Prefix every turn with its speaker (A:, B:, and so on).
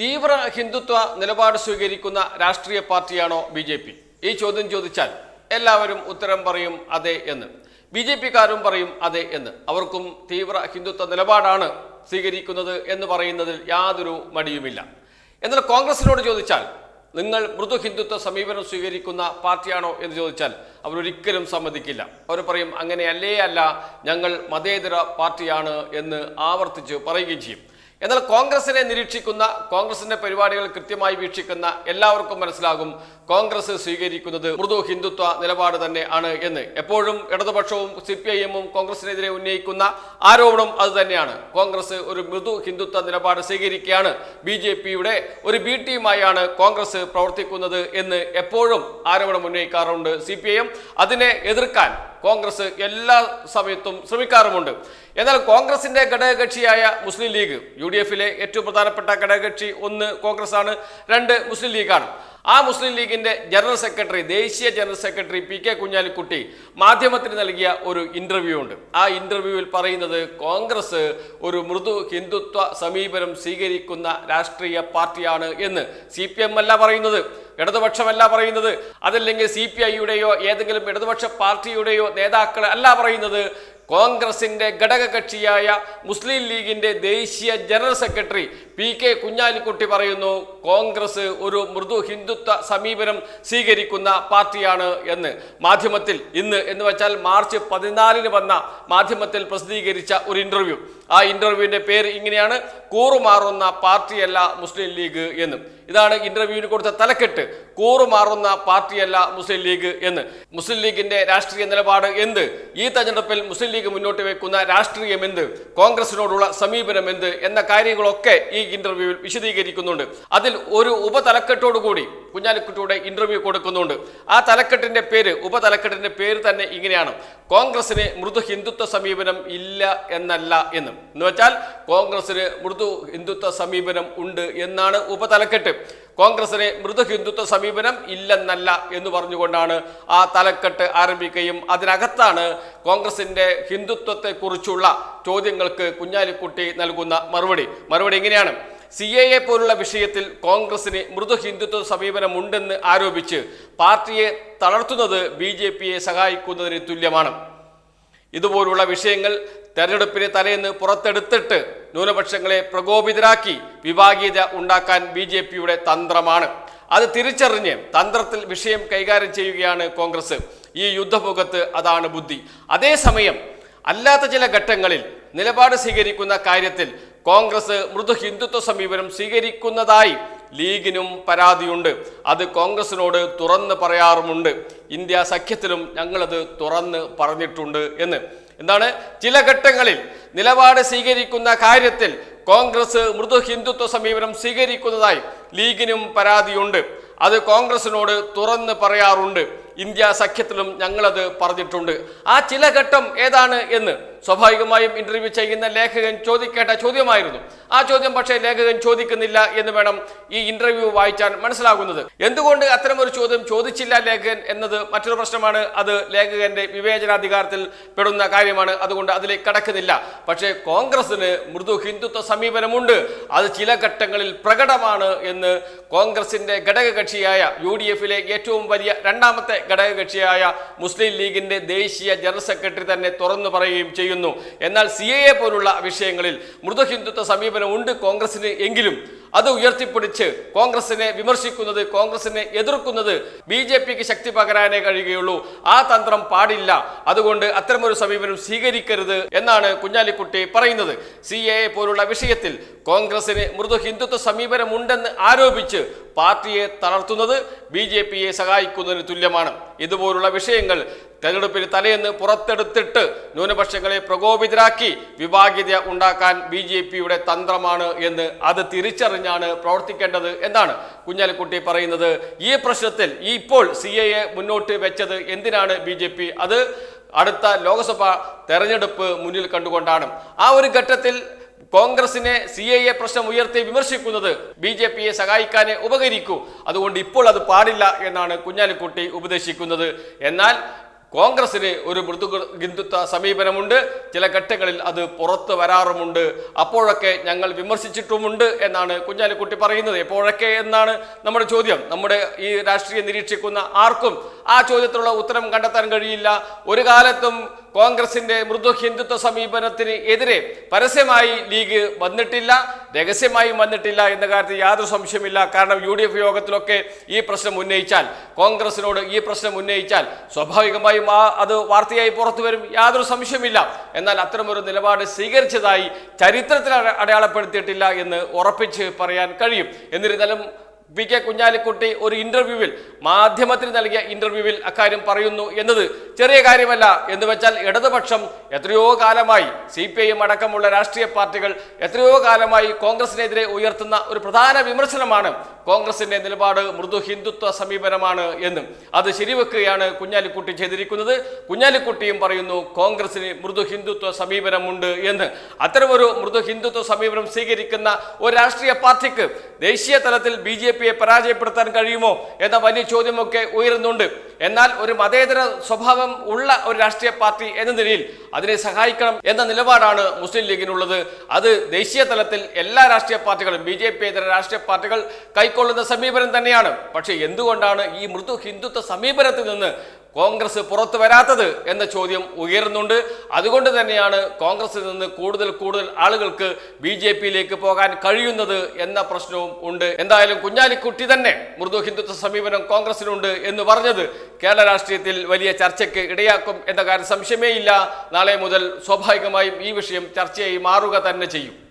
A: തീവ്ര ഹിന്ദുത്വ നിലപാട് സ്വീകരിക്കുന്ന രാഷ്ട്രീയ പാർട്ടിയാണോ ബി ജെ പി? ഈ ചോദ്യം ചോദിച്ചാൽ എല്ലാവരും ഉത്തരം പറയും അതെ എന്ന്. ബി ജെ പിക്കാരും പറയും അതെ എന്ന്. അവർക്കും തീവ്ര ഹിന്ദുത്വ നിലപാടാണ് സ്വീകരിക്കുന്നത് എന്ന് പറയുന്നതിൽ യാതൊരു മടിയുമില്ല. എന്നാൽ കോൺഗ്രസിനോട് ചോദിച്ചാൽ നിങ്ങൾ മൃദു ഹിന്ദുത്വ സമീപനം സ്വീകരിക്കുന്ന പാർട്ടിയാണോ? എന്ന് ചോദിച്ചാൽ അവരൊരിക്കലും സമ്മതിക്കില്ല. അവർ പറയും അങ്ങനെയല്ലേ അല്ല ഞങ്ങൾ മതേതര പാർട്ടിയാണ് എന്ന് ആവർത്തിച്ച് പറയുകയും ചെയ്യും. എന്നാൽ കോൺഗ്രസിനെ നിരീക്ഷിക്കുന്ന കോൺഗ്രസിന്റെ പരിപാടികൾ കൃത്യമായി വീക്ഷിക്കുന്ന എല്ലാവർക്കും മനസ്സിലാകും കോൺഗ്രസ് സ്വീകരിക്കുന്നത് മൃദു ഹിന്ദുത്വ നിലപാട് തന്നെ ആണ് എന്ന്. എപ്പോഴും ഇടതുപക്ഷവും സി പി ഐ എമ്മും കോൺഗ്രസിനെതിരെ ഉന്നയിക്കുന്ന ആരോപണം അത് തന്നെയാണ്. കോൺഗ്രസ് ഒരു മൃദു ഹിന്ദുത്വ നിലപാട് സ്വീകരിക്കുകയാണ്. ബി ജെ പിയുടെ ഒരു ബി ടീമായാണ് കോൺഗ്രസ് പ്രവർത്തിക്കുന്നത് എന്ന് എപ്പോഴും ആരോപണം ഉന്നയിക്കാറുണ്ട് സി പി ഐ എം. അതിനെ എതിർക്കാൻ കോൺഗ്രസ് എല്ലാ സമയത്തും ശ്രമിക്കാറുമുണ്ട്. എന്നാൽ കോൺഗ്രസിന്റെ ഘടകകക്ഷിയായ മുസ്ലിം ലീഗ് യു ഡി എഫിലെ ഏറ്റവും പ്രധാനപ്പെട്ട ഘടകകക്ഷി ഒന്ന് കോൺഗ്രസ് ആണ് രണ്ട് മുസ്ലിം ലീഗാണ്. ആ മുസ്ലിം ലീഗിന്റെ ജനറൽ സെക്രട്ടറി ദേശീയ general secretary P K Kunhalikutty മാധ്യമത്തിന് നൽകിയ ഒരു ഇന്റർവ്യൂ ഉണ്ട്. ആ ഇന്റർവ്യൂവിൽ പറയുന്നത് കോൺഗ്രസ് ഒരു മൃദു ഹിന്ദുത്വ സമീപനം സ്വീകരിക്കുന്ന രാഷ്ട്രീയ പാർട്ടിയാണ് എന്ന് സി പി എം അല്ല പറയുന്നത്. ഇടതുപക്ഷമല്ല പറയുന്നത്. അതല്ലെങ്കിൽ സി പി ഐയുടെയോ ഏതെങ്കിലും ഇടതുപക്ഷ പാർട്ടിയുടെയോ നേതാക്കൾ അല്ല പറയുന്നത്. കോൺഗ്രസിന്റെ ഘടകകക്ഷിയായ മുസ്ലിം ലീഗിന്റെ ദേശീയ general secretary P K Kunhalikutty പറയുന്നു കോൺഗ്രസ് ഒരു മൃദു ഹിന്ദുത്വ സമീപനം സ്വീകരിക്കുന്ന പാർട്ടിയാണ് എന്ന്. മാധ്യമത്തിൽ ഇന്ന് എന്ന് വെച്ചാൽ മാർച്ച് പതിനാലിന് വന്ന മാധ്യമത്തിൽ പ്രസിദ്ധീകരിച്ച ഒരു ഇന്റർവ്യൂ. ആ ഇന്റർവ്യൂവിന്റെ പേര് ഇങ്ങനെയാണ് കൂറുമാറുന്ന പാർട്ടിയല്ല മുസ്ലിം ലീഗ് എന്ന്. ഇതാണ് ഇന്റർവ്യൂവിന് കൊടുത്ത തലക്കെട്ട് കൂറുമാറുന്ന പാർട്ടിയല്ല മുസ്ലിം ലീഗ് എന്ന്. മുസ്ലിം ലീഗിന്റെ രാഷ്ട്രീയ നിലപാട് എന്ത്? ഈ തെരഞ്ഞെടുപ്പിൽ മുസ്ലിം ലീഗ് മുന്നോട്ട് വെക്കുന്ന രാഷ്ട്രീയം എന്ത്? കോൺഗ്രസിനോടുള്ള സമീപനം എന്ത്? എന്ന കാര്യങ്ങളൊക്കെ ഈ ഇന്റർവ്യൂവിൽ വിശദീകരിക്കുന്നുണ്ട്. അതിൽ ഒരു ഉപതലക്കെട്ടോടുകൂടി കുഞ്ഞാലിക്കുട്ടിയുടെ ഇന്റർവ്യൂ കൊടുക്കുന്നുണ്ട്. ആ തലക്കെട്ടിന്റെ പേര് ഉപതലക്കെട്ടിന്റെ പേര് തന്നെ ഇങ്ങനെയാണ്. കോൺഗ്രസിന് മൃദു ഹിന്ദുത്വ സമീപനം ഇല്ല എന്നല്ല എന്ന്. എന്ന് വെച്ചാൽ കോൺഗ്രസിന് മൃദു ഹിന്ദുത്വ സമീപനം ഉണ്ട് എന്നാണ് ഉപതലക്കെട്ട്. കോൺഗ്രസിന് മൃദു ഹിന്ദുത്വ സമീപനം ഇല്ലെന്നല്ല എന്ന് പറഞ്ഞുകൊണ്ടാണ് ആ തലക്കെട്ട് ആരംഭിക്കുകയും അതിനകത്താണ് കോൺഗ്രസിന്റെ ഹിന്ദുത്വത്തെക്കുറിച്ചുള്ള ചോദ്യങ്ങൾക്ക് കുഞ്ഞാലിക്കുട്ടി നൽകുന്ന മറുപടി. മറുപടി എങ്ങനെയാണ് സി എ എ പോലുള്ള വിഷയത്തിൽ കോൺഗ്രസിന് മൃദു ഹിന്ദുത്വ സമീപനമുണ്ടെന്ന് ആരോപിച്ച് പാർട്ടിയെ തളർത്തുന്നത് ബി ജെ പിയെ സഹായിക്കുന്നതിന് തുല്യമാണ്. ഇതുപോലുള്ള വിഷയങ്ങൾ തെരഞ്ഞെടുപ്പിന് തലേന്ന് പുറത്തെടുത്തിട്ട് ന്യൂനപക്ഷങ്ങളെ പ്രകോപിതരാക്കി വിഭാഗീയത ഉണ്ടാക്കാൻ ബി ജെ പിയുടെ തന്ത്രമാണ്. അത് തിരിച്ചറിഞ്ഞ് തന്ത്രത്തിൽ വിഷയം കൈകാര്യം ചെയ്യുകയാണ് കോൺഗ്രസ്. ഈ യുദ്ധമുഖത്ത് അതാണ് ബുദ്ധി. അതേസമയം അല്ലാത്ത ചില ഘട്ടങ്ങളിൽ നിലപാട് സ്വീകരിക്കുന്ന കാര്യത്തിൽ കോൺഗ്രസ് മൃദു ഹിന്ദുത്വ സമീപനം സ്വീകരിക്കുന്നതായി ലീഗിനും പരാതിയുണ്ട്. അത് കോൺഗ്രസിനോട് തുറന്ന് പറയാറുമുണ്ട്. ഇന്ത്യ സഖ്യത്തിലും ഞങ്ങളത് തുറന്ന് പറഞ്ഞിട്ടുണ്ട് എന്ന്. എന്താണ്? ചില ഘട്ടങ്ങളിൽ നിലപാട് സ്വീകരിക്കുന്ന കാര്യത്തിൽ കോൺഗ്രസ് മൃദു ഹിന്ദുത്വ സമീപനം സ്വീകരിക്കുന്നതായി ലീഗിനും പരാതിയുണ്ട്. അത് കോൺഗ്രസിനോട് തുറന്ന് പറയാറുണ്ട്. ഇന്ത്യ സഖ്യത്തിലും ഞങ്ങളത് പറഞ്ഞിട്ടുണ്ട്. ആ ചില ഘട്ടം ഏതാണ് എന്ന് സ്വാഭാവികമായും ഇന്റർവ്യൂ ചെയ്യുന്ന ലേഖകൻ ചോദിക്കേണ്ട ചോദ്യമായിരുന്നു. ആ ചോദ്യം പക്ഷേ ലേഖകൻ ചോദിക്കുന്നില്ല എന്ന് വേണം ഈ ഇന്റർവ്യൂ വായിച്ചാൽ മനസ്സിലാകുന്നത്. എന്തുകൊണ്ട് അത്തരമൊരു ചോദ്യം ചോദിച്ചില്ല ലേഖകൻ എന്നത് മറ്റൊരു പ്രശ്നമാണ്. അത് ലേഖകന്റെ വിവേചനാധികാരത്തിൽ പെടുന്ന കാര്യമാണ്. അതുകൊണ്ട് അതിലേക്ക് കടക്കുന്നില്ല. പക്ഷേ കോൺഗ്രസിന് മൃദു ഹിന്ദുത്വ സമീപനമുണ്ട്. അത് ചില ഘട്ടങ്ങളിൽ പ്രകടമാണ് എന്ന് കോൺഗ്രസിന്റെ ഘടകകക്ഷിയായ യു ഡി എഫിലെ ഏറ്റവും വലിയ രണ്ടാമത്തെ ഘടകകക്ഷിയായ മുസ്ലിം ലീഗിന്റെ ദേശീയ ജനറൽ സെക്രട്ടറി തന്നെ തുറന്നു പറയുകയും ചെയ്യുന്നു. എന്നാൽ സി എ പോലുള്ള വിഷയങ്ങളിൽ മൃദുഹിന്ദുത്വ സമീപനമുണ്ട് കോൺഗ്രസിന് എങ്കിലും. അത് ഉയർത്തിപ്പിടിച്ച് കോൺഗ്രസിനെ വിമർശിക്കുന്നത് കോൺഗ്രസിനെ എതിർക്കുന്നത് ബി ജെ പിക്ക് ശക്തി പകരാനേ കഴിയുകയുള്ളൂ. ആ തന്ത്രം പാടില്ല. അതുകൊണ്ട് അത്തരമൊരു സമീപനം സ്വീകരിക്കരുത് എന്നാണ് കുഞ്ഞാലിക്കുട്ടി പറയുന്നത്. സി എ പോലുള്ള വിഷയത്തിൽ കോൺഗ്രസിന് മൃദു ഹിന്ദുത്വ സമീപനമുണ്ടെന്ന് ആരോപിച്ച് പാർട്ടിയെ തളർത്തുന്നത് ബി ജെ പിയെ സഹായിക്കുന്നതിന് തുല്യമാണ്. ഇതുപോലുള്ള വിഷയങ്ങൾ തെരഞ്ഞെടുപ്പിന് തലേന്ന് പുറത്തെടുത്തിട്ട് ന്യൂനപക്ഷങ്ങളെ പ്രകോപിതരാക്കി വിഭാഗീയത ഉണ്ടാക്കാൻ ബി ജെ പിയുടെ തന്ത്രമാണ് എന്ന് അത് തിരിച്ചറിഞ്ഞാണ് പ്രവർത്തിക്കേണ്ടത് എന്നാണ് കുഞ്ഞാലിക്കുട്ടി പറയുന്നത്. ഈ പ്രശ്നത്തിൽ ഈ ഇപ്പോൾ സി മുന്നോട്ട് വെച്ചത് എന്തിനാണ് ബി ജെ പി അത് അടുത്ത ലോക്സഭ തെരഞ്ഞെടുപ്പ് മുന്നിൽ കണ്ടുകൊണ്ടാണ്. ആ ഒരു ഘട്ടത്തിൽ കോൺഗ്രസിനെ സി എ എ പ്രശ്നം ഉയർത്തി വിമർശിക്കുന്നത് ബി ജെ പിയെ സഹായിക്കാനേ ഉപകരിക്കൂ. അതുകൊണ്ട് ഇപ്പോൾ അത് പാടില്ല എന്നാണ് കുഞ്ഞാലിക്കുട്ടി ഉപദേശിക്കുന്നത്. എന്നാൽ കോൺഗ്രസിന് ഒരു മൃദു ഹിന്ദുത്വ സമീപനമുണ്ട്. ചില ഘട്ടങ്ങളിൽ അത് പുറത്ത് വരാറുമുണ്ട്. അപ്പോഴൊക്കെ ഞങ്ങൾ വിമർശിച്ചിട്ടുമുണ്ട് എന്നാണ് കുഞ്ഞാലിക്കുട്ടി പറയുന്നത്. എപ്പോഴൊക്കെ എന്നാണ് നമ്മുടെ ചോദ്യം. നമ്മുടെ ഈ രാഷ്ട്രീയം നിരീക്ഷിക്കുന്ന ആർക്കും ആ ചോദ്യത്തിനുള്ള ഉത്തരം കണ്ടെത്താൻ കഴിയില്ല. ഒരു കാലത്തും കോൺഗ്രസിന്റെ മൃദു ഹിന്ദുത്വ സമീപനത്തിന് എതിരെ പരസ്യമായി ലീഗ് വന്നിട്ടില്ല. രഹസ്യമായും വന്നിട്ടില്ല എന്ന കാര്യത്തിൽ യാതൊരു സംശയമില്ല കാരണം യു ഡി എഫ് യോഗത്തിലൊക്കെ ഈ പ്രശ്നം ഉന്നയിച്ചാൽ കോൺഗ്രസിനോട് ഈ പ്രശ്നം ഉന്നയിച്ചാൽ സ്വാഭാവികമായും ആ അത് വാർത്തയായി പുറത്തു വരും. യാതൊരു സംശയമില്ല എന്നാൽ അത്തരമൊരു നിലപാട് സ്വീകരിച്ചതായി ചരിത്രത്തിൽ അട- അടയാളപ്പെടുത്തിയിട്ടില്ല എന്ന് ഉറപ്പിച്ച് പറയാൻ കഴിയും. എന്നിരുന്നാലും പി കെ കുഞ്ഞാലിക്കുട്ടി ഒരു ഇന്റർവ്യൂവിൽ മാധ്യമത്തിന് നൽകിയ ഇന്റർവ്യൂവിൽ അക്കാര്യം പറയുന്നു എന്നത് ചെറിയ കാര്യമല്ല. എന്ന് വെച്ചാൽ ഇടതുപക്ഷം എത്രയോ കാലമായി സി പി ഐ അടക്കമുള്ള രാഷ്ട്രീയ പാർട്ടികൾ എത്രയോ കാലമായി കോൺഗ്രസിനെതിരെ ഉയർത്തുന്ന ഒരു പ്രധാന വിമർശനമാണ് കോൺഗ്രസിന്റെ നിലപാട് മൃദു ഹിന്ദുത്വ സമീപനമാണ് എന്നും. അത് ശരിവെക്കുകയാണ് കുഞ്ഞാലിക്കുട്ടി ചെയ്തിരിക്കുന്നത്. കുഞ്ഞാലിക്കുട്ടിയും പറയുന്നു കോൺഗ്രസിന് മൃദു ഹിന്ദുത്വ സമീപനമുണ്ട് എന്ന്. അത്തരമൊരു മൃദു ഹിന്ദുത്വ സമീപനം സ്വീകരിക്കുന്ന ഒരു രാഷ്ട്രീയ പാർട്ടിക്ക് ദേശീയ തലത്തിൽ ബി ജെ പിയെ പരാജയപ്പെടുത്താൻ കഴിയുമോ എന്ന വലിയ ചോദ്യമൊക്കെ ഉയരുന്നുണ്ട്. എന്നാൽ ഒരു മതേതര സ്വഭാവം ഉള്ള ഒരു രാഷ്ട്രീയ പാർട്ടി എന്ന നിലയിൽ അതിനെ സഹായിക്കണം എന്ന നിലപാടാണ് മുസ്ലിം ലീഗിനുള്ളത്. അത് ദേശീയ തലത്തിൽ എല്ലാ രാഷ്ട്രീയ പാർട്ടികളും ബി ജെ പി ഇതര രാഷ്ട്രീയ പാർട്ടികൾ കൈക്കൊള്ളുന്ന സമീപനം തന്നെയാണ്. പക്ഷേ എന്തുകൊണ്ടാണ് ഈ മൃദു ഹിന്ദുത്വ സമീപനത്തിൽ നിന്ന് കോൺഗ്രസ് പുറത്തു വരാത്തത് എന്ന ചോദ്യം ഉയരുന്നുണ്ട്. അതുകൊണ്ട് തന്നെയാണ് കോൺഗ്രസിൽ നിന്ന് കൂടുതൽ കൂടുതൽ ആളുകൾക്ക് ബി ജെ പിയിലേക്ക് പോകാൻ കഴിയുന്നത് എന്ന പ്രശ്നവും ഉണ്ട്. എന്തായാലും കുഞ്ഞാലിക്കുട്ടി തന്നെ മൃദു ഹിന്ദുത്വ സമീപനം കോൺഗ്രസിനുണ്ട് എന്ന് പറഞ്ഞത് കേരള രാഷ്ട്രീയത്തിൽ വലിയ ചർച്ചയ്ക്ക് ഇടയാക്കും എന്ന കാര്യം സംശയമേ ഇല്ല. നാളെ മുതൽ സ്വാഭാവികമായും ഈ വിഷയം ചർച്ചയായി മാറുക തന്നെ ചെയ്യും.